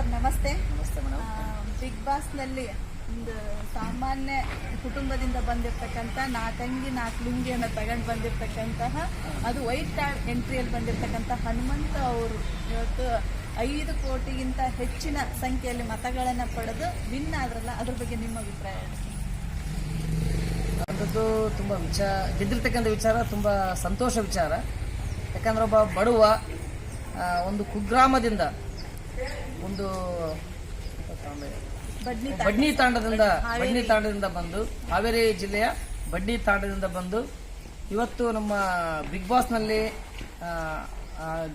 Sir ನಮಸ್ತೆ. ನಮಸ್ತೆ madam. Big ಬಾಸ್ನಲ್ಲಿ ಒಂದು ಸಾಮಾನ್ಯ ಕುಟುಂಬದಿಂದ ಬಂದಿರತಕ್ಕಂಥ ನಾಲ್ಕಂಗಿ ನಾಲ್ಕು ಲುಂಗಿಯನ್ನು ತಗೊಂಡು ಬಂದಿರತಕ್ಕಂತಹ ಅದು ವೈಟ್ ಕಾರ್ಡ್ ಎಂಟ್ರಿಯಲ್ಲಿ ಬಂದಿರತಕ್ಕಂಥ ಹನುಮಂತ ಅವರು ಇವತ್ತು ಐದು ಕೋಟಿಗಿಂತ ಹೆಚ್ಚಿನ ಸಂಖ್ಯೆಯಲ್ಲಿ ಮತಗಳನ್ನು ಪಡೆದು ವಿನ್ ಆದ್ರಲ್ಲ ಅದ್ರ ಬಗ್ಗೆ ನಿಮ್ಮ ಅಭಿಪ್ರಾಯ? ಅಂಥದ್ದು ತುಂಬ ವಿಚಾರ ಗೆದ್ದಿರ್ತಕ್ಕಂಥ ವಿಚಾರ ತುಂಬ ಸಂತೋಷ ವಿಚಾರ. ಯಾಕಂದ್ರೆ ಒಬ್ಬ ಬಡವ ಒಂದು ಕುಗ್ರಾಮದಿಂದ ಒಂದು ಬಡ್ನಿ ತಾಂಡದಿಂದ ಬಡ್ನಿ ತಾಂಡದಿಂದ ಬಂದು ಹಾವೇರಿ ಜಿಲ್ಲೆಯ ಬಡ್ನಿ ತಾಂಡದಿಂದ ಬಂದು ಇವತ್ತು ನಮ್ಮ ಬಿಗ್ ಬಾಸ್ನಲ್ಲಿ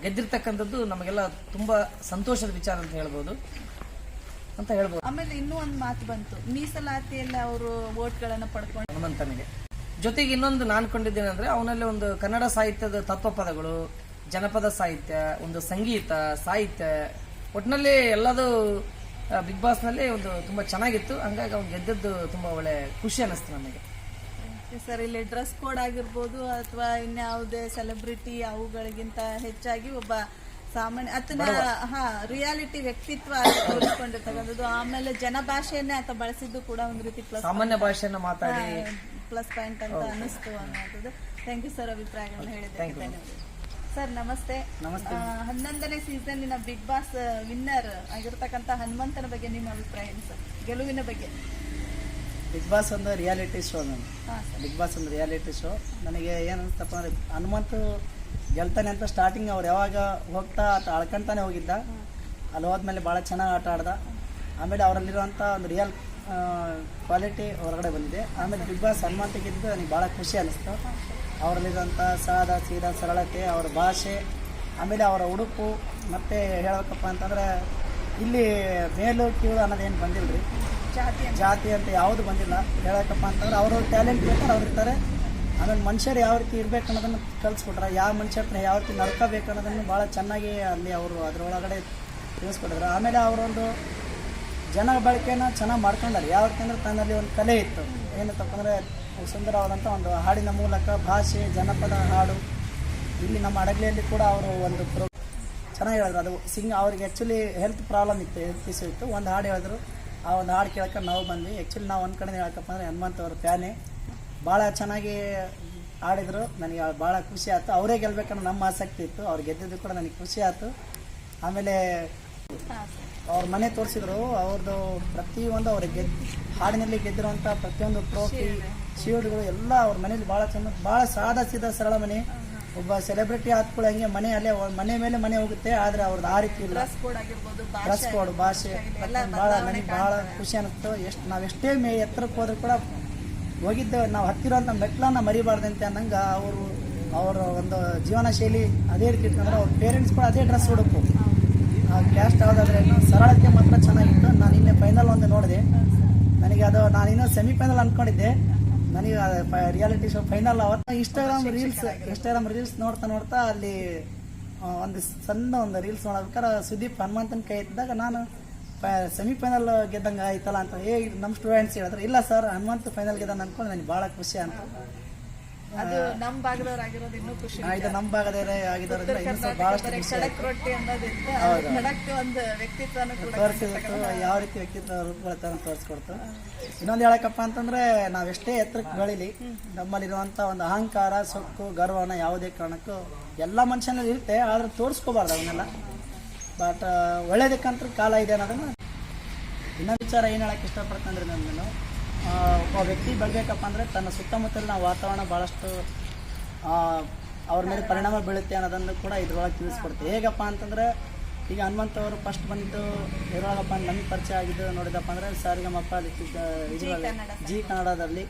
ಗೆದ್ದಿರ್ತಕ್ಕಂಥದ್ದು ನಮಗೆಲ್ಲ ತುಂಬ ಸಂತೋಷದ ವಿಚಾರ ಅಂತ ಹೇಳ್ಬೋದು. ಅಂತ ಹೇಳ್ಬೋದು. ಆಮೇಲೆ ಇನ್ನೂ ಒಂದು ಮಾತು ಬಂತು. ಮೀಸಲಾತಿಯಲ್ಲಿ ಅವರು ವೋಟ್ಗಳನ್ನು ಪಡ್ಕೊಂಡು ಹನುಮಂತನಿಗೆ. ಜೊತೆಗೆ ಇನ್ನೊಂದು ನಾನು ಕೊಂಡಿದ್ದೇನೆ ಅಂದ್ರೆ ಅವನಲ್ಲಿ ಒಂದು ಕನ್ನಡ ಸಾಹಿತ್ಯದ ತತ್ವಪದಗಳು ಜನಪದ ಸಾಹಿತ್ಯ ಒಂದು ಸಂಗೀತ ಸಾಹಿತ್ಯ ಒಟ್ಟಿನಲ್ಲಿ ಎಲ್ಲದು ಬಿಗ್ ಬಾಸ್ನಲ್ಲಿ ಒಂದು ತುಂಬಾ ಚೆನ್ನಾಗಿತ್ತು. ಹಂಗಾಗಿ ಅವ್ನು ಗೆದ್ದದ್ದು ತುಂಬಾ ಒಳ್ಳೆ ಖುಷಿ ಅನಿಸ್ತು ನನಗೆ ಸರ್ ಇಲ್ಲಿ ಡ್ರೆಸ್ ಕೋಡ್ ಆಗಿರ್ಬೋದು ಅಥವಾ ಇನ್ಯಾವುದೇ ಸೆಲೆಬ್ರಿಟಿ ಅವುಗಳಿಗಿಂತ ಹೆಚ್ಚಾಗಿ ಒಬ್ಬ ಸಾಮಾನ್ಯ ಆತನ ಹಾ ರಿಯಾಲಿಟಿ ವ್ಯಕ್ತಿತ್ವ ತೋರಿಸ್ಕೊಂಡಿರ್ತಕ್ಕಂಥದ್ದು. ಆಮೇಲೆ ಜನ ಭಾಷೆಯನ್ನೇ ಆತ ಬಳಸಿದ್ದು ಕೂಡ ಒಂದು ರೀತಿ ಪ್ಲಸ್ ಸಾಮಾನ್ಯ ಭಾಷೆಯನ್ನು ಮಾತಾಡಿ. ಪ್ಲಸ್ ಪಾಯಿಂಟ್ ಅಂತ ಅನಿಸ್ತು ಅನ್ನೋದು ಥ್ಯಾಂಕ್ ಯು ಸರ್ ಅಭಿಪ್ರಾಯಗಳನ್ನ ಹೇಳಿದ್ದಕ್ಕೆ ಧನ್ಯವಾದ ಸರ್ ನಮಸ್ತೆ. ಹನ್ನೊಂದನೇ ಸೀಸನ್ ನಿನ್ನ ಬಿಗ್ ಬಾಸ್ ವಿನ್ನರ್ ಆಗಿರ್ತಕ್ಕಂಥ ಹನುಮಂತನ ಬಗ್ಗೆ ನಿಮ್ಮ ಅಭಿಪ್ರಾಯ ಏನು ಸರ್? ಗೆಲುವಿನ ಬಗ್ಗೆ. ಬಿಗ್ ಬಾಸ್ ಒಂದು ರಿಯಾಲಿಟಿ ಶೋ ನಾನು. ಬಿಗ್ ಬಾಸ್ ಒಂದು ರಿಯಾಲಿಟಿ ಶೋ. ನನಗೆ ಏನು ಅನಿಸ್ತಪ್ಪ ಅಂದರೆ ಹನುಮಂತು ಗೆಲ್ತಾನೆ ಅಂತ ಸ್ಟಾರ್ಟಿಂಗ್ ಅವ್ರು ಯಾವಾಗ ಹೋಗ್ತಾ ಆತ ಅಳ್ಕೊಂತಾನೆ ಹೋಗಿದ್ದ. ಅಲ್ಲಿ ಹೋದ್ಮೇಲೆ ಭಾಳ ಚೆನ್ನಾಗಿ ಆಟ ಆಡ್ದ. ಆಮೇಲೆ ಅವರಲ್ಲಿರುವಂಥ ಒಂದು ರಿಯಲ್ ಕ್ವಾಲಿಟಿ ಹೊರಗಡೆ ಬಂದಿದೆ. ಆಮೇಲೆ ಬಿಗ್ ಬಾಸ್ ಹನುಮಂತ ಗೆದ್ದು ನನಗೆ ಭಾಳ ಖುಷಿ ಅನ್ನಿಸ್ತು ಅವರಲ್ಲಿರುವಂಥ ಸಾದ ಸೀದ ಸರಳತೆ ಅವ್ರ ಭಾಷೆ ಆಮೇಲೆ ಅವರ ಉಡುಪು ಮತ್ತು ಹೇಳಬೇಕಪ್ಪ ಅಂತಂದರೆ ಇಲ್ಲಿ ಮೇಲು ಕೀಳು ಅನ್ನೋದೇನು ಬಂದಿಲ್ಲ ರೀ ಜಾತಿ ಜಾತಿ ಅಂತ ಯಾವುದು ಬಂದಿಲ್ಲ. ಹೇಳಕ್ಕಪ್ಪ ಅಂತಂದ್ರೆ ಅವರು ಟ್ಯಾಲೆಂಟ್ ಬೇಕಾದ್ರೆ ಅವ್ರು ಇರ್ತಾರೆ. ಆಮೇಲೆ ಮನುಷ್ಯರು ಯಾವ ರೀತಿ ಇರಬೇಕು ಅನ್ನೋದನ್ನು ಕಲಿಸ್ಕೊಟ್ರೆ ಯಾವ ಮನುಷ್ಯ ಹತ್ರ ಯಾವ ರೀತಿ ನಡ್ಕೋಬೇಕು ಅನ್ನೋದನ್ನು ಭಾಳ ಚೆನ್ನಾಗಿ ಅಲ್ಲಿ ಅವರು ಅದರೊಳಗಡೆ ತಿಳಿಸ್ಕೊಟ್ಟಿದ್ರು. ಆಮೇಲೆ ಅವರೊಂದು ಜನ ಬಳಕೆನ ಚೆನ್ನಾಗಿ ಮಾಡ್ಕೊಂಡಾರೆ. ಯಾವ ರೀತಿ ಅಂದರೆ ತನ್ನಲ್ಲಿ ಒಂದು ಕಲೆ ಇತ್ತು. ಏನಂತಪ್ಪ ಅಂದರೆ ಸುಂದರವಾದಂಥ ಒಂದು ಹಾಡಿನ ಮೂಲಕ ಭಾಷೆ, ಜನಪದ, ಹಾಡು, ಇಲ್ಲಿ ನಮ್ಮ ಅಡಗಲೆಯಲ್ಲಿ ಕೂಡ ಅವರು ಒಂದು ಪ್ರೋ ಚೆನ್ನಾಗಿ ಹೇಳಿದ್ರು. ಅದು ಸಿಂಗ್ ಅವ್ರಿಗೆ ಆ್ಯಕ್ಚುಲಿ ಹೆಲ್ತ್ ಪ್ರಾಬ್ಲಮ್ ಇತ್ತು ಹೆಲ್ತ್ ಇಶ್ಯೂ ಇತ್ತು. ಒಂದು ಹಾಡು ಹೇಳಿದ್ರು. ಆ ಒಂದು ಹಾಡು ಕೇಳ್ಕೊಂಡು ನಾವು ಬಂದ್ವಿ. ಆ್ಯಕ್ಚುಲಿ ನಾವು ಒಂದು ಕಡೆ ಹೇಳಕ್ಕಪ್ಪ ಅಂದರೆ ಹನುಮಂತ ಅವ್ರ ಫ್ಯಾನೇ. ಭಾಳ ಚೆನ್ನಾಗಿ ಆಡಿದರು ನನಗೆ ಭಾಳ ಖುಷಿ ಆಯಿತು. ಅವರೇ ಗೆಲ್ಲಬೇಕನ್ನೋ ನಮ್ಮ ಆಸಕ್ತಿ ಇತ್ತು. ಅವ್ರು ಗೆದ್ದಿದ್ದು ಕೂಡ ನನಗೆ ಖುಷಿ ಆಯಿತು. ಆಮೇಲೆ ಅವ್ರ ಮನೆ ತೋರಿಸಿದ್ರು. ಅವ್ರದ್ದು ಪ್ರತಿಯೊಂದು ಅವ್ರಿಗೆ ಗೆದ್ದು ಹಾಡಿನಲ್ಲಿ ಗೆದ್ದಿರುವಂಥ ಪ್ರತಿಯೊಂದು ಟ್ರೋಫಿ ಶೀಲ್ಡ್ಗಳು ಎಲ್ಲ ಅವ್ರ ಮನೇಲಿ ಭಾಳ ಚೆನ್ನ ಭಾಳ ಸಾದಾ ಸೀದಾ ಸರಳ ಮನೆ. ಒಬ್ಬ ಸೆಲೆಬ್ರಿಟಿ ಆದ್ಕೊಳ್ಳೋ ಹಂಗೆ ಮನೆ ಅಲ್ಲೇ ಮನೆ ಮೇಲೆ ಮನೆ ಹೋಗುತ್ತೆ ಆದರೆ ಅವ್ರದ್ದು ಆ ರೀತಿ ಇಲ್ಲ. ಡ್ರೆಸ್ ಕೋಡ್ ಭಾಷೆ ಭಾಳ ನನಗೆ ಭಾಳ ಖುಷಿ ಅನ್ನಿಸ್ತು ಎಷ್ಟು ನಾವು ಎಷ್ಟೇ ಮೇ ಎತ್ತರಕ್ಕೆ ಹೋದ್ರೂ ಕೂಡ ಹೋಗಿದ್ದೆ ನಾವು ಹತ್ತಿರೋಂಥ ಮೆಟ್ಲನ್ನ ಮರಿಬಾರ್ದಂತೆ ಅನ್ನಂಗೆ ಅವರು ಅವರ ಒಂದು ಜೀವನ ಶೈಲಿ ಅದೇ ರೀತಿ ಇಟ್ಕೊಂಡ್ರೆ ಅವ್ರ ಪೇರೆಂಟ್ಸ್ ಕೂಡ ಅದೇ ಡ್ರೆಸ್ ಉಡುಪು ಕ್ಯಾಸ್ಟ್ ಯಾವುದಾದ್ರೆ ಸರಳತೆ ಮಾತ್ರ ಚೆನ್ನಾಗಿತ್ತು. ನಾನು ಇನ್ನೇ ಫೈನಲ್ ಒಂದು ನೋಡಿದೆ. ನನಗೆ ಅದು ನಾನು ಇನ್ನೂ ಸೆಮಿಫೈನಲ್ ಅಂದ್ಕೊಂಡಿದ್ದೆ ನನಗೆ ರಿಯಾಲಿಟಿ ಶೋ ಫೈನಲ್ ಅವತ್ತ ಇನ್ಸ್ಟಾಗ್ರಾಮ್ ರೀಲ್ಸ್ ಇನ್ಸ್ಟಾಗ್ರಾಮ್ ರೀಲ್ಸ್ ನೋಡ್ತಾ ನೋಡ್ತಾ ಅಲ್ಲಿ ಒಂದು ಸಣ್ಣ ಒಂದು ರೀಲ್ಸ್ ನೋಡ್ಬೇಕಾದ್ರೆ ಸುದೀಪ್ ಹನುಮಂತನ ಕೈ ಇದ್ದಾಗ ನಾನು ಸೆಮಿಫೈನಲ್ ಗೆದ್ದಂಗೆ ಆಯ್ತಲ್ಲ ಅಂತ ಏ ನಮ್ಮ ಸ್ಟೂಡೆಂಟ್ಸ್ ಹೇಳಿದ್ರು, ಇಲ್ಲ ಸರ್ ಹನುಮಂತ ಫೈನಲ್ ಗೆದ್ದಂಗೆ ಅನ್ಕೊಂಡು, ನನಗೆ ಭಾಳ ಖುಷಿ ಅಂತ. ಅದು ನಮ್ಮ ಭಾಗದವ್ರು ಆಗಿರೋದು ಇನ್ನೂ ಖುಷಿ ಆ, ಇದು. ನಮ್ಮ ಭಾಗದೇ ಆಗಿದ್ದರಿಂದ ಇನ್ನೂ ಸ್ವಲ್ಪ ಭಾಳಷ್ಟು ಬರೀ ಖುಷಿ ಖಡಕ್ ರೊಟ್ಟಿ ಅನ್ನೋದಿತ್ತು ಅದು ಖಡಕ್ ಒಂದು ವ್ಯಕ್ತಿತ್ವನ ಕೂಡ ತೋರಿಸಿತ್ತು ಯಾವ ರೀತಿ ವ್ಯಕ್ತಿತ್ವ ರೂಪುಗೊಳ್ತಾರೆ ತೋರಿಸ್ಕೊಡ್ತು. ಇನ್ನೊಂದು ಹೇಳಕ್ಕಪ್ಪ ಅಂತಂದ್ರೆ ನಾವೆಷ್ಟೇ ಎತ್ತರಕ್ಕೆ ಬೆಳಿಲಿ ನಮ್ಮಲ್ಲಿರುವಂಥ ಒಂದು ಅಹಂಕಾರ ಸೊಕ್ಕು ಗರ್ವನ ಯಾವುದೇ ಕಾರಣಕ್ಕೂ ಎಲ್ಲ ಮನುಷ್ಯನಲ್ಲಿ ಇರುತ್ತೆ ಆದ್ರೆ ತೋರಿಸ್ಕೋಬಾರ್ದು ಅವನ್ನೆಲ್ಲ ಬಟ್ ಒಳ್ಳೇದಕ್ಕಂತ ಕಾಲ ಇದೆ ಅನ್ನೋದನ್ನ ಇನ್ನೊಂದು ವಿಚಾರ ಏನು ಹೇಳಕ್ಕೆ ಇಷ್ಟಪಡ್ತಂದ್ರೆ ನಾನು ಒಬ್ಬ ವ್ಯಕ್ತಿ ಬೆಳಬೇಕಪ್ಪ ಅಂದರೆ ತನ್ನ ಸುತ್ತಮುತ್ತಲಿನ ವಾತಾವರಣ ಭಾಳಷ್ಟು ಅವ್ರ ಮೇಲೆ ಪರಿಣಾಮ ಬೀಳುತ್ತೆ ಅನ್ನೋದನ್ನು ಕೂಡ ಇದ್ರೊಳಗೆ ತಿಳಿಸ್ಕೊಡ್ತೀವಿ ಹೇಗಪ್ಪ ಅಂತಂದರೆ ಈಗ ಹನುಮಂತ ಅವರು ಫಸ್ಟ್ ಬಂದು ಇದ್ರೊಳಗಪ್ಪ ನಮಗೆ ಪರಿಚಯ ಆಗಿದ್ದು ನೋಡಿದಪ್ಪ ಅಂದರೆ ಸಾರಿಗಮಪ್ಪ ಜಿ ಕನ್ನಡದಲ್ಲಿ.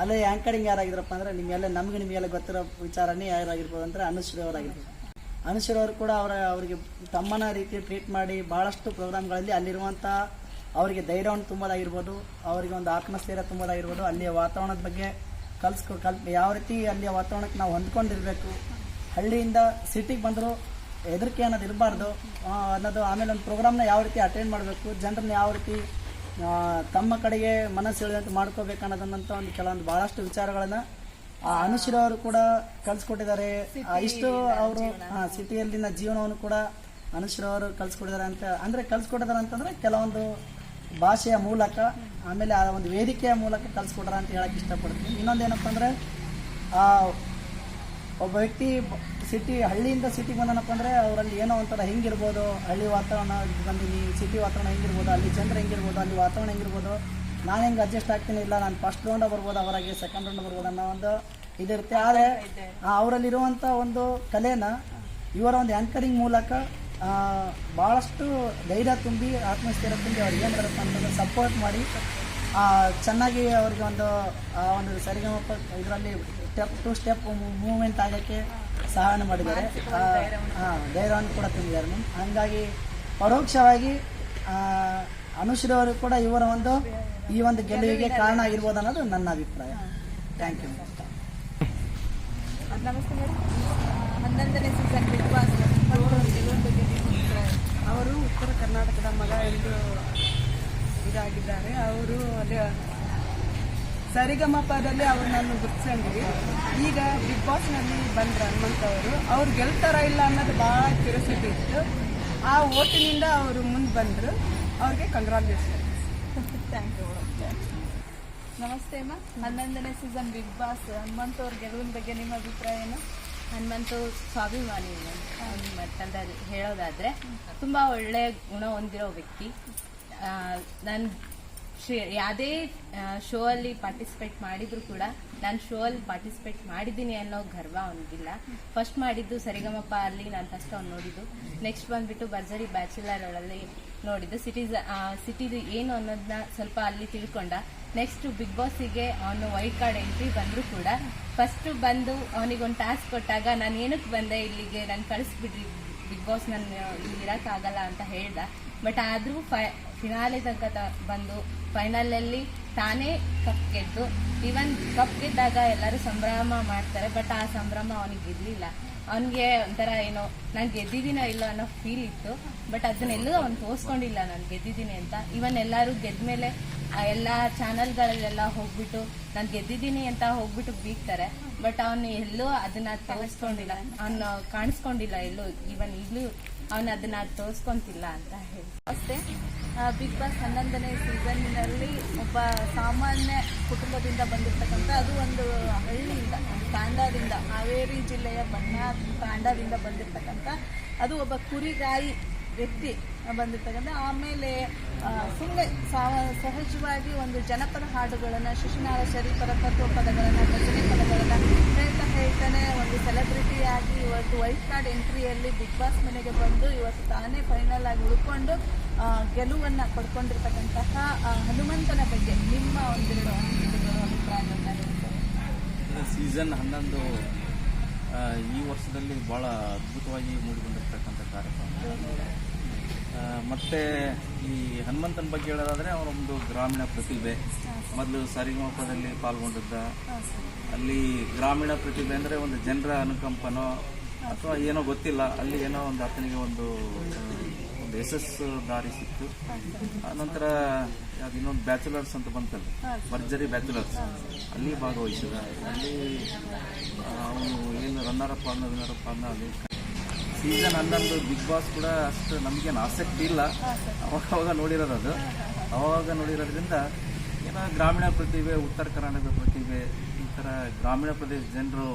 ಅಲ್ಲೇ ಆ್ಯಂಕರಿಂಗ್ ಯಾರಾಗಿದ್ರಪ್ಪ ಅಂದರೆ ನಿಮಗೆಲ್ಲ ನಮಗೆ ನಿಮಗೆಲ್ಲ ಗೊತ್ತಿರೋ ವಿಚಾರನೇ ಯಾರಾಗಿರ್ಬೋದು ಅಂದರೆ ಅನುಶ್ರೀ ಅವರಾಗಿರ್ಬೋದು ಅನುಶ್ರೀ ಅವರು ಕೂಡ ಅವರ ಅವರಿಗೆ ತಮ್ಮನ ರೀತಿ ಟ್ರೀಟ್ ಮಾಡಿ ಭಾಳಷ್ಟು ಪ್ರೋಗ್ರಾಮ್ಗಳಲ್ಲಿ ಅಲ್ಲಿರುವಂಥ ಅವರಿಗೆ ಧೈರ್ಯವನ್ನು ತುಂಬೋದಾಗಿರ್ಬೋದು ಅವರಿಗೆ ಒಂದು ಆತ್ಮಸ್ಥೈರ್ಯ ತುಂಬೋದಾಗಿರ್ಬೋದು ಅಲ್ಲಿಯ ವಾತಾವರಣದ ಬಗ್ಗೆ ಕಲ್ಸ್ಕೊ ಕಲ್ ಯಾವ ರೀತಿ ಅಲ್ಲಿಯ ವಾತಾವರಣಕ್ಕೆ ನಾವು ಹೊಂದ್ಕೊಂಡಿರಬೇಕು ಹಳ್ಳಿಯಿಂದ ಸಿಟಿಗೆ ಬಂದರೂ ಹೆದರಿಕೆ ಅನ್ನೋದು ಇರಬಾರ್ದು ಅನ್ನೋದು ಆಮೇಲೆ ಒಂದು ಪ್ರೋಗ್ರಾಮ್ನ ಯಾವ ರೀತಿ ಅಟೆಂಡ್ ಮಾಡಬೇಕು ಜನರನ್ನ ಯಾವ ರೀತಿ ತಮ್ಮ ಕಡೆಗೆ ಮನಸ್ಸು ಹೇಳಿದಂತೆ ಮಾಡ್ಕೋಬೇಕು ಅನ್ನೋದನ್ನಂಥ ಒಂದು ಕೆಲವೊಂದು ಭಾಳಷ್ಟು ವಿಚಾರಗಳನ್ನು ಆ ಅವರು ಕೂಡ ಕಲಿಸ್ಕೊಟ್ಟಿದ್ದಾರೆ. ಇಷ್ಟು ಅವರು ಸಿಟಿಯಲ್ಲಿನ ಜೀವನವನ್ನು ಕೂಡ ಅನುಶ್ರವರು ಕಲ್ಸ್ಕೊಟ್ಟಿದ್ದಾರೆ ಅಂತ ಅಂದರೆ ಕಲ್ಸ್ಕೊಟ್ಟಿದ್ದಾರೆ ಅಂತಂದರೆ ಕೆಲವೊಂದು ಭಾಷೆಯ ಮೂಲಕ ಆಮೇಲೆ ಆ ಒಂದು ವೇದಿಕೆಯ ಮೂಲಕ ಕಲಿಸ್ಕೊಡ್ರ ಅಂತ ಹೇಳಕ್ಕೆ ಇಷ್ಟಪಡ್ತೀನಿ. ಇನ್ನೊಂದೇನಪ್ಪ ಅಂದರೆ ಒಬ್ಬ ವ್ಯಕ್ತಿ ಸಿಟಿ ಹಳ್ಳಿಯಿಂದ ಸಿಟಿಗೆ ಬಂದನಪ್ಪ ಅಂದರೆ ಅವರಲ್ಲಿ ಏನೋ ಒಂಥರ ಹೆಂಗಿರ್ಬೋದು ಹಳ್ಳಿ ವಾತಾವರಣ ಬಂದೀನಿ ಸಿಟಿ ವಾತಾವರಣ ಹೆಂಗಿರ್ಬೋದು ಅಲ್ಲಿ ಜನರು ಹೆಂಗಿರ್ಬೋದು ಅಲ್ಲಿ ವಾತಾವರಣ ಹೆಂಗಿರ್ಬೋದು ನಾನು ಹೆಂಗೆ ಅಡ್ಜಸ್ಟ್ ಆಗ್ತೀನಿ ಇಲ್ಲ ನಾನು ಫಸ್ಟ್ ರೌಂಡ ಬರ್ಬೋದು ಅವರಾಗೆ ಸೆಕೆಂಡ್ ರೌಂಡ್ ಬರ್ಬೋದು ಅನ್ನೋ ಒಂದು ಇದಿರುತ್ತೆ. ಆದರೆ ಅವರಲ್ಲಿರುವಂಥ ಒಂದು ಕಲೆನ ಇವರ ಒಂದು ಆ್ಯಂಕರಿಂಗ್ ಮೂಲಕ ಆ, ಭಾಳಷ್ಟು ಧೈರ್ಯ ತುಂಬಿ, ಆತ್ಮಸ್ಥೈರ್ಯ ತುಂಬಿ ಅವ್ರಿಗೆ ಏನು ಮಾಡಬೇಕು ಅಂತಂದ್ರೆ ಸಪೋರ್ಟ್ ಮಾಡಿ ಚೆನ್ನಾಗಿ ಅವ್ರಿಗೆ ಒಂದು, ಆ, ಒಂದು ಸರಿಗಮಪ ಇದರಲ್ಲಿ ಸ್ಟೆಪ್ ಟು ಸ್ಟೆಪ್ ಮೂವ್ಮೆಂಟ್ ಆಗೋಕ್ಕೆ ಸಹಾಯ ಮಾಡಿದ್ದಾರೆ. ಹಾಂ, ಧೈರ್ಯವನ್ನು ಕೂಡ ತುಂಬಿದ್ದಾರೆ ಮ್ಯಾಮ್ ಹಂಗಾಗಿ ಪರೋಕ್ಷವಾಗಿ ಅನುಶ್ರೀ ಕೂಡ ಇವರ ಒಂದು, ಈ ಒಂದು ಗೆಲುವಿಗೆ ಕಾರಣ ಆಗಿರ್ಬೋದು ಅನ್ನೋದು ನನ್ನ ಅಭಿಪ್ರಾಯ. ಥ್ಯಾಂಕ್ ಯು ನಮಸ್ತೆ ಹನ್ನೊಂದನೇ ಸೀಸನ್ ಬಿಗ್ ಬಾಸ್? ಅವರು ಉತ್ತರ ಕರ್ನಾಟಕದ ಮಗ ಎಂದು ಇದಾಗಿದ್ದಾರೆ. ಅವರು ಅದೇ ಸರಿಗಮಪದಲ್ಲಿ ಅವ್ರು ನಾನು ಗುರ್ತಿಸ್ಕೊಂಡ್ವಿ ಈಗ ಬಿಗ್ ಬಾಸ್ನಲ್ಲಿ ಬಂದ್ರು ಹನುಮಂತ ಅವರು, ಅವ್ರು ಗೆಲ್ತಾರ ಇಲ್ಲ ಅನ್ನೋದು ಭಾಳ ಕ್ಯೂರಿಯಾಸಿಟಿ ಇತ್ತು. ಆ ಓಟಿನಿಂದ ಅವರು ಮುಂದೆ ಬಂದರು. ಅವ್ರಿಗೆ ಕಂಗ್ರಾಚುಲೇಷನ್ ಥ್ಯಾಂಕ್ ಯು ನಮಸ್ತೆ ಅಮ್ಮ. ಹನ್ನೊಂದನೇ ಸೀಸನ್ ಬಿಗ್ ಬಾಸ್ ಹನುಮಂತ ಅವ್ರ ಗೆಲುವಿನ ಬಗ್ಗೆ ನಿಮ್ಮ ಅಭಿಪ್ರಾಯ ಏನು? ಹನುಮಂತು ಸ್ವಾಭಿಮಾನಿ ಅಂತ. ಹೇಳೋದಾದರೆ, ತುಂಬಾ ಒಳ್ಳೆ ಗುಣ ಹೊಂದಿರೋ ವ್ಯಕ್ತಿ. ನಾನು ಯಾವುದೇ ಶೋ ಅಲ್ಲಿ ಪಾರ್ಟಿಸಿಪೇಟ್ ಮಾಡಿದ್ರು ಕೂಡ ನಾನು ಶೋ ಅಲ್ಲಿ ಪಾರ್ಟಿಸಿಪೇಟ್ ಮಾಡಿದ್ದೀನಿ ಅನ್ನೋ ಗರ್ವ ಅವನಿಗಿಲ್ಲ. ಫಸ್ಟ್ ಮಾಡಿದ್ದು ಸರಿಗಮಪ್ಪ ಅಲ್ಲಿ, ನಾನು ಫಸ್ಟ್ ಅವ್ನು ನೋಡಿದ್ದು. ನೆಕ್ಸ್ಟ್ ಬಂದ್ಬಿಟ್ಟು ಭರ್ಜರಿ ಬ್ಯಾಚುಲರ್ ಅಲ್ಲಿ ನೋಡಿದ್ದು. ಸಿಟೀಸ್ ಸಿಟಿದು ಏನು ಅನ್ನೋದನ್ನ ಸ್ವಲ್ಪ ಅಲ್ಲಿ ತಿಳ್ಕೊಂಡ. ನೆಕ್ಸ್ಟ್ ಬಿಗ್ ಬಾಸಿಗೆ ಅವನು ವೈಟ್ ಕಾರ್ಡ್ ಎಂಟ್ರಿ ಬಂದರೂ ಕೂಡ. ಫಸ್ಟ್ ಬಂದು ಅವನಿಗೊಂದು ಟಾಸ್ಕ್ ಕೊಟ್ಟಾಗ ನಾನು ಏನಕ್ಕೆ ಬಂದೆ ಇಲ್ಲಿಗೆ? ನಾನು ಕಳಿಸ್ಬಿಡ್ರಿ ಬಿಗ್ ಬಾಸ್ ನಾನು, ಇಲ್ಲಿ ಇರೋಕ್ಕಾಗಲ್ಲ ಅಂತ ಹೇಳ್ದ. ಬಟ್ ಆದರೂ ಫೈ ಫಿನಾಲೆ ತನಕ ಬಂದು ಫೈನಲಲ್ಲಿ ತಾನೇ ಕಪ್ ಗೆದ್ದು. ಈವನ್ ಕಪ್ ಗೆದ್ದಾಗ ಎಲ್ಲರೂ ಸಂಭ್ರಮ ಮಾಡ್ತಾರೆ ಬಟ್ ಆ ಸಂಭ್ರಮ ಅವನಿಗೆ ಗೆದ್ಲಿಲ್ಲ ಅವನಿಗೆ ಒಂಥರ ಏನೋ, ನಾನು ಗೆದ್ದಿದ್ದೀನೋ ಇಲ್ಲ ಅನ್ನೋ ಫೀಲ್ ಇತ್ತು. ಬಟ್ ಅದನ್ನೆಲ್ಲೂ ಅವ್ನು ತೋರಿಸ್ಕೊಂಡಿಲ್ಲ ನಾನು ಗೆದ್ದಿದ್ದೀನಿ ಅಂತ. ಇವನ್ ಎಲ್ಲರೂ ಗೆದ್ಮೇಲೆ ಎಲ್ಲ ಚಾನಲ್ಗಳಲ್ಲೆಲ್ಲ ಹೋಗ್ಬಿಟ್ಟು ನಾನು ಗೆದ್ದಿದ್ದೀನಿ ಅಂತ ಹೋಗ್ಬಿಟ್ಟು ಬೀಗ್ತಾರೆ. ಬಟ್ ಅವನು ಎಲ್ಲೂ ಅದನ್ನ ತೋರಿಸ್ಕೊಂಡಿಲ್ಲ, ಅವನು ಕಾಣಿಸ್ಕೊಂಡಿಲ್ಲ ಎಲ್ಲೂ. ಇವನ್ ಈಗಲೂ ಅವನು ಅದನ್ನ ತೋರಿಸ್ಕೊಂತಿಲ್ಲ ಅಂತ ಹೇಳಿ. ಅಷ್ಟೇ ಬಿಗ್ ಬಾಸ್ ಹನ್ನೊಂದನೇ ಸೀಸನ್ನಲ್ಲಿ ಒಬ್ಬ ಸಾಮಾನ್ಯ ಕುಟುಂಬದಿಂದ ಬಂದಿರ್ತಕ್ಕಂಥ, ಅದು ಒಂದು ಹಳ್ಳಿಯಿಂದ ತಾಂಡಾದಿಂದ ಹಾವೇರಿ ಜಿಲ್ಲೆಯ ಬಣ್ಣ ತಾಂಡಾದಿಂದ ಬಂದಿರ್ತಕ್ಕಂಥ, ಅದು ಒಬ್ಬ ಕುರಿಗಾಯಿ ವ್ಯಕ್ತಿ ಬಂದಿರ್ತಕ್ಕಂಥ, ಆಮೇಲೆ ಸುಮ್ಮನೆ ಸಹಜವಾಗಿ ಒಂದು ಜನಪದ ಹಾಡುಗಳನ್ನು, ಶಿಶುನಾಳ ಶರೀಫರ ತತ್ವ ಪದಗಳನ್ನು ಭಜನೆ ಪದಗಳನ್ನು ಹೇಳ್ತಾ ಹೇಳ್ತಾನೆ ಒಂದು ಸೆಲೆಬ್ರಿಟಿಯಾಗಿ ಇವತ್ತು ವೈಟ್ ಕಾರ್ಡ್ ಎಂಟ್ರಿಯಲ್ಲಿ ಬಿಗ್ ಬಾಸ್ ಮನೆಗೆ ಬಂದು ಇವತ್ತು ತಾನೇ ಫೈನಲ್ ಆಗಿ ಉಳ್ಕೊಂಡು ಗೆಲುವನ್ನು ಪಡ್ಕೊಂಡಿರ್ತಕ್ಕಂತಹ ಹನುಮಂತನ ಬಗ್ಗೆ ನಿಮ್ಮ ಒಂದೆರಡು ಅಭಿಪ್ರಾಯಗಳನ್ನ ಸೀಸನ್ ಹನ್ನೊಂದು ಈ ವರ್ಷದಲ್ಲಿ ಭಾಳ ಅದ್ಭುತವಾಗಿ ಮೂಡಿಕೊಂಡಿರ್ತಕ್ಕಂಥ ಕಾರ್ಯಕ್ರಮ. ಮತ್ತೆ ಈ ಹನುಮಂತನ ಬಗ್ಗೆ ಹೇಳೋದಾದರೆ ಅವರೊಂದು ಗ್ರಾಮೀಣ ಪ್ರತಿಭೆ. ಮೊದಲು ಸರಿಗಮಪದಲ್ಲಿ ಪಾಲ್ಗೊಂಡಿದ್ದ. ಅಲ್ಲಿ ಗ್ರಾಮೀಣ ಪ್ರತಿಭೆ ಅಂದರೆ ಒಂದು ಜನರ ಅನುಕಂಪನೋ ಅಥವಾ ಏನೋ ಗೊತ್ತಿಲ್ಲ. ಅಲ್ಲಿ ಏನೋ ಒಂದು ಆತನಿಗೆ ಒಂದು ಒಂದು ಯಶಸ್ಸು ದಾರಿ ಸಿಕ್ತು. ಆನಂತರ ಅದು ಇನ್ನೊಂದು ಬ್ಯಾಚುಲರ್ಸ್ ಅಂತ ಬಂತಲ್ಲ ಭರ್ಜರಿ ಬ್ಯಾಚುಲರ್ಸ್. ಅಲ್ಲಿ ಭಾಗವಹಿಸಿದ. ಅಲ್ಲಿ ಅವನು ಏನು ರನ್ನರಪ್ಪ ಅನ್ನೋ ರನ್ನರಪ್ಪ ಅನ್ನೋ ಅಲ್ಲಿ ಸೀಸನ್ ಹನ್ನೊಂದು ಬಿಗ್ ಬಾಸ್ ಕೂಡ ಅಷ್ಟು ನಮಗೇನು ಆಸಕ್ತಿ ಇಲ್ಲ. ಅವಾಗ ಅವಾಗ ನೋಡಿರೋದು ಅದು. ಅವಾಗ ನೋಡಿರೋದ್ರಿಂದ ಏನೋ ಗ್ರಾಮೀಣ ಪ್ರತಿಭೆ, ಉತ್ತರ ಕರ್ನಾಟಕದ ಪ್ರತಿಭೆ, ಈ ಥರ ಗ್ರಾಮೀಣ ಪ್ರದೇಶ ಜನರು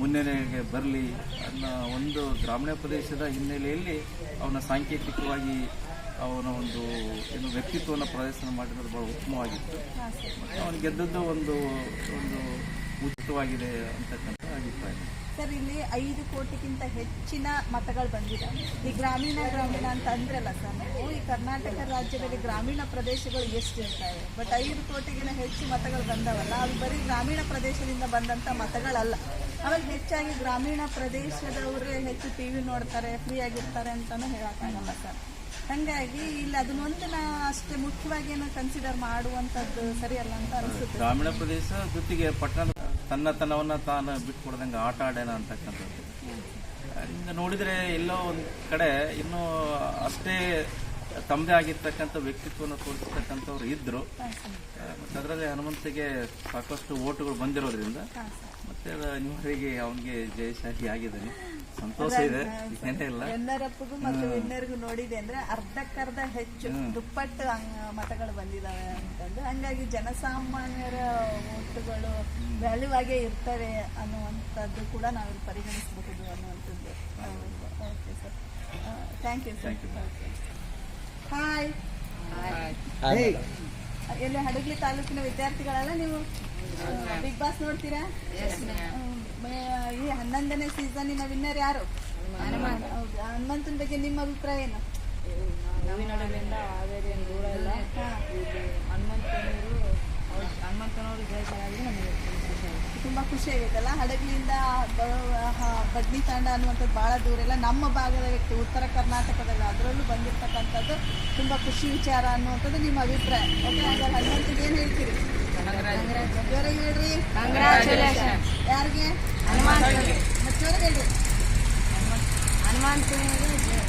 ಮುನ್ನೆಲೆಗೆ ಬರಲಿ ಅನ್ನೋ ಒಂದು ಗ್ರಾಮೀಣ ಪ್ರದೇಶದ ಹಿನ್ನೆಲೆಯಲ್ಲಿ ಅವನ ಸಾಂಕೇತಿಕವಾಗಿ ಅವನ ಒಂದು ಏನು ವ್ಯಕ್ತಿತ್ವವನ್ನು ಪ್ರದರ್ಶನ ಮಾಡಿರೋದು ಭಾಳ ಉತ್ತಮವಾಗಿತ್ತು. ಅವನು ಗೆದ್ದದ್ದು ಒಂದು ಒಂದು ಉಚಿತವಾಗಿದೆ ಅಂತಕ್ಕಂಥ ಅಭಿಪ್ರಾಯ. ಸರ್, ಇಲ್ಲಿ ಐದು ಕೋಟಿಗಿಂತ ಹೆಚ್ಚಿನ ಮತಗಳು ಬಂದಿದೆ ಈ ಗ್ರಾಮೀಣ ಗ್ರಾಮೀಣ ಅಂತ ಅಂದ್ರಲ್ಲ ಸರ್ ಈ ಕರ್ನಾಟಕ ರಾಜ್ಯದಲ್ಲಿ ಗ್ರಾಮೀಣ ಪ್ರದೇಶಗಳು ಎಷ್ಟು ಇರ್ತವೆ ಬಟ್ ಐದು ಕೋಟಿಗಿಂತ ಹೆಚ್ಚು ಮತಗಳು ಬಂದವಲ್ಲ, ಅದು ಬರೀ ಗ್ರಾಮೀಣ ಪ್ರದೇಶದಿಂದ ಬಂದಂಥ ಮತಗಳಲ್ಲ. ಅವಾಗ ಹೆಚ್ಚಾಗಿ ಗ್ರಾಮೀಣ ಪ್ರದೇಶದವರೇ ಹೆಚ್ಚು ಟಿ ವಿ ನೋಡ್ತಾರೆ ಫ್ರೀ ಆಗಿರ್ತಾರೆ ಅಂತಲೂ ಹೇಳೋಕ್ಕಾಗಲ್ಲ ಸರ್. ಹಾಗಾಗಿ ಇಲ್ಲಿ ಅದನ್ನೊಂದನ್ನ ಅಷ್ಟೇ ಮುಖ್ಯವಾಗಿ ಏನೋ ಕನ್ಸಿಡರ್ ಮಾಡುವಂಥದ್ದು ಸರಿಯಲ್ಲ ಅಂತ ಅನಿಸುತ್ತೆ. ಗ್ರಾಮೀಣ ಪ್ರದೇಶ ಜೊತೆಗೆ ಪಟ್ಟಣದ ತನ್ನತನವನ್ನು ತಾನು ಬಿಟ್ಕೊಡ್ದಂಗೆ ಆಟ ಆಡ್ಯಾನ ಅಂತಕ್ಕಂಥದ್ದು. ಹಿಂಗ ನೋಡಿದ್ರೆ ಎಲ್ಲೋ ಒಂದು ಕಡೆ ಇನ್ನೂ ಅಷ್ಟೇ ತಮ್ಮದೇ ಆಗಿರ್ತಕ್ಕಂಥ ವ್ಯಕ್ತಿತ್ವವನ್ನು ತೋರಿಸ್ತಕ್ಕಂಥವ್ರು ಇದ್ದರು ಮತ್ತು ಅದರಲ್ಲಿ ಹನುಮಂತಿಗೆ ಸಾಕಷ್ಟು ಓಟುಗಳು ಬಂದಿರೋದ್ರಿಂದ ಮತ್ತೆ ಅದು ಅವನಿಗೆ ಜಯಶಾಹಿ ಆಗಿದ್ದಾನೆ ಸಂತೋಷ ಇದೆ. ಏನೇ ಇಲ್ಲ. ಎನ್ನರಪ್ಪಗೂ ಮತ್ತು ವಿನ್ನರ್ಗೂ ನೋಡಿದೆ ಅಂದ್ರೆ ಅರ್ಧಕ್ಕರ್ಧ ಹೆಚ್ಚು ದುಪ್ಪಟ್ಟು ಮತಗಳು ಬಂದಿದಾವೆ ಅಂತಂದು. ಹಂಗಾಗಿ ಜನಸಾಮಾನ್ಯರ ಓಟುಗಳು ವ್ಯಾಲ್ಯೂ ಆಗೇ ಇರ್ತವೆ ಅನ್ನುವಂಥದ್ದು ಕೂಡ ನಾವಿಲ್ಲಿ ಪರಿಗಣಿಸಬಹುದು ಅನ್ನುವಂಥದ್ದು. Okay sir thank you sir hi hi ಎಲ್ಲಿ ಹಡಗ್ಲಿ ತಾಲೂಕಿನ ವಿದ್ಯಾರ್ಥಿಗಳಲ್ಲ ನೀವು? ಬಿಗ್ ಬಾಸ್ ನೋಡ್ತೀರಾ? ಈ ಹನ್ನೊಂದನೇ ಸೀಸನ್ನಿನ ವಿನ್ನರ್ ಯಾರು? ಹನುಮಂತನ್ ಬಗ್ಗೆ ನಿಮ್ಮ ಅಭಿಪ್ರಾಯ ಏನು? ಏನು ದೂರ ಇಲ್ಲ. ಹನುಮಂತನವರು ಹನುಮಂತನವರು ನಮಗೆ ಖುಷಿ ತುಂಬಾ ಖುಷಿ ಆಗೈತಲ್ಲ? ಹಡಗಲಿಯಿಂದ ಬದ್ನಿ ತಾಂಡ ಅನ್ನುವಂಥದ್ದು ಬಹಳ ದೂರ ಇಲ್ಲ. ನಮ್ಮ ಭಾಗದ ವ್ಯಕ್ತಿ ಉತ್ತರ ಕರ್ನಾಟಕದಲ್ಲಿ ಅದರಲ್ಲೂ ಬಂದಿರ್ತಕ್ಕಂಥದ್ದು ತುಂಬಾ ಖುಷಿ ವಿಚಾರ ಅನ್ನುವಂಥದ್ದು ನಿಮ್ಮ ಅಭಿಪ್ರಾಯ. ಓಕೆ ಹಾಗಾದ್ರೆ ಹನುಮಂತಿಗೆ ಏನು ಹೇಳ್ತೀರಿ? ಜೋರಾಗಿ ಹೇಳ್ರಿ. ಯಾರಿಗೆ ಜೋರಾಗಿ ಹೇಳ್ರಿ ಹನುಮಂತನಿಗೆ